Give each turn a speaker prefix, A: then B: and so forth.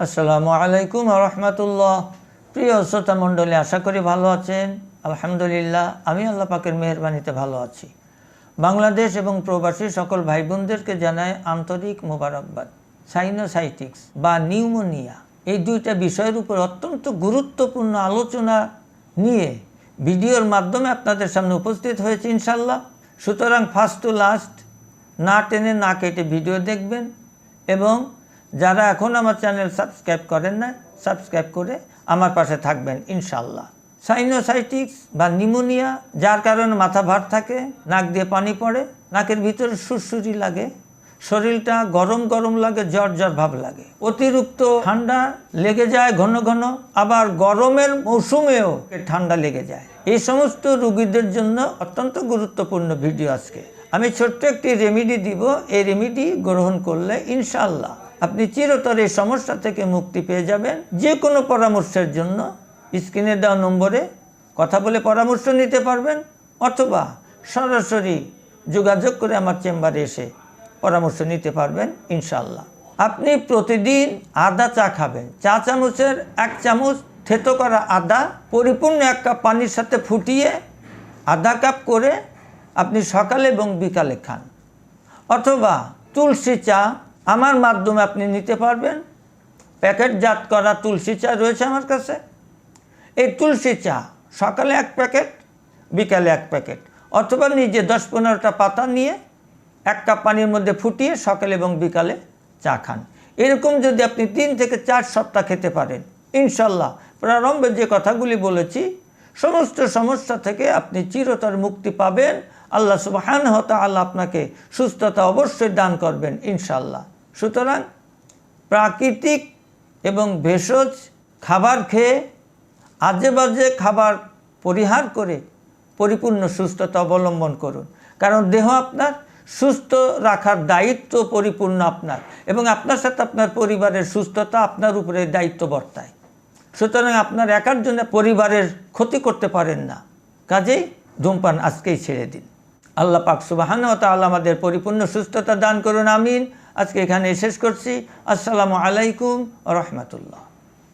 A: আসসালামু আলাইকুম রহমতুল্লাহ প্রিয় শ্রোতা মণ্ডলী, আশা করি ভালো আছেন? আলহামদুলিল্লাহ, আমি আল্লাহ পাকের মেহরবানিতে ভালো আছি। বাংলাদেশ এবং প্রবাসী সকল ভাই বোনদেরকে জানায় আন্তরিক মোবারকবাদ। সাইনোসাইটিক্স বা নিউমোনিয়া, এই দুইটা বিষয়ের উপর অত্যন্ত গুরুত্বপূর্ণ আলোচনা নিয়ে ভিডিওর মাধ্যমে আপনাদের সামনে উপস্থিত হয়েছে ইনশাল্লাহ সুতরাং ফার্স্ট টু লাস্ট, না টেনে না কেটে ভিডিও দেখবেন এবং যারা এখন আমার চ্যানেল সাবস্ক্রাইব করেন না, সাবস্ক্রাইব করে আমার পাশে থাকবেন ইনশাল্লাহ সাইনোসাইটিক্স বা নিউমোনিয়া যার কারণে মাথা ভার থাকে, নাক দিয়ে পানি পড়ে, নাকের ভিতরে সুরসুরি লাগে, শরীরটা গরম গরম লাগে, জ্বর জ্বর ভাব লাগে। অতিরিক্ত ঠান্ডা লেগে যায় ঘন ঘন, আবার গরমের মৌসুমেও ঠান্ডা লেগে যায়। এই সমস্ত রুগীদের জন্য অত্যন্ত গুরুত্বপূর্ণ ভিডিও আজকে। আমি ছোট্ট একটি রেমিডি দিব, এই রেমিডি গ্রহণ করলে ইনশাল্লাহ আপনি চিরতর এই সমস্যা থেকে মুক্তি পেয়ে যাবেন। যে কোনো পরামর্শের জন্য স্ক্রিনে দেওয়া নম্বরে কথা বলে পরামর্শ নিতে পারবেন, অথবা সরাসরি যোগাযোগ করে আমার চেম্বারে এসে পরামর্শ নিতে পারবেন ইনশাল্লাহ আপনি প্রতিদিন আদা চা খাবেন। চা চামচের এক চামচ থেতো করা আদা, পরিপূর্ণ এক কাপ পানির সাথে ফুটিয়ে আধা কাপ করে আপনি সকালে এবং বিকালে খান। অথবা তুলসী চা আমার মাধ্যমে আপনি নিতে পারবেন। প্যাকেটজাত করা তুলসী চা রয়েছে আমার কাছে। এই তুলসী চা সকালে এক প্যাকেট, বিকালে এক প্যাকেট, অথবা নিজে দশ পনেরোটা পাতা নিয়ে এক কাপ পানির মধ্যে ফুটিয়ে সকালে এবং বিকালে চা খান। এরকম যদি আপনি তিন থেকে চার সপ্তাহ খেতে পারেন, ইনশাল্লাহ। প্রারম্ভে যে কথাগুলি বলেছি, সমস্ত সমস্যা থেকে আপনি চিরতর মুক্তি পাবেন। আল্লাহ সুবাহান হতা আল্লাহ আপনাকে সুস্থতা অবশ্যই দান করবেন, ইনশাল্লাহ। সুতরাং প্রাকৃতিক এবং ভেষজ খাবার খেয়ে আজে বাজে খাবার পরিহার করে পরিপূর্ণ সুস্থতা অবলম্বন করুন। কারণ দেহ আপনার সুস্থ রাখার দায়িত্ব পরিপূর্ণ আপনার এবং আপনার সাথে আপনার পরিবারের সুস্থতা আপনার উপরে দায়িত্ব বর্তায়। সুতরাং আপনার একার জন্য পরিবারের ক্ষতি করতে পারেন না। কাজেই ধূমপান আজকেই ছেড়ে দিন। আল্লাহ পাক সুবাহান তাআলা আমাদের পরিপূর্ণ সুস্থতা দান করুন, আমিন। আজকে এখানে শেষ করছি। আসসালামু আলাইকুম রহমতুল্লাহ।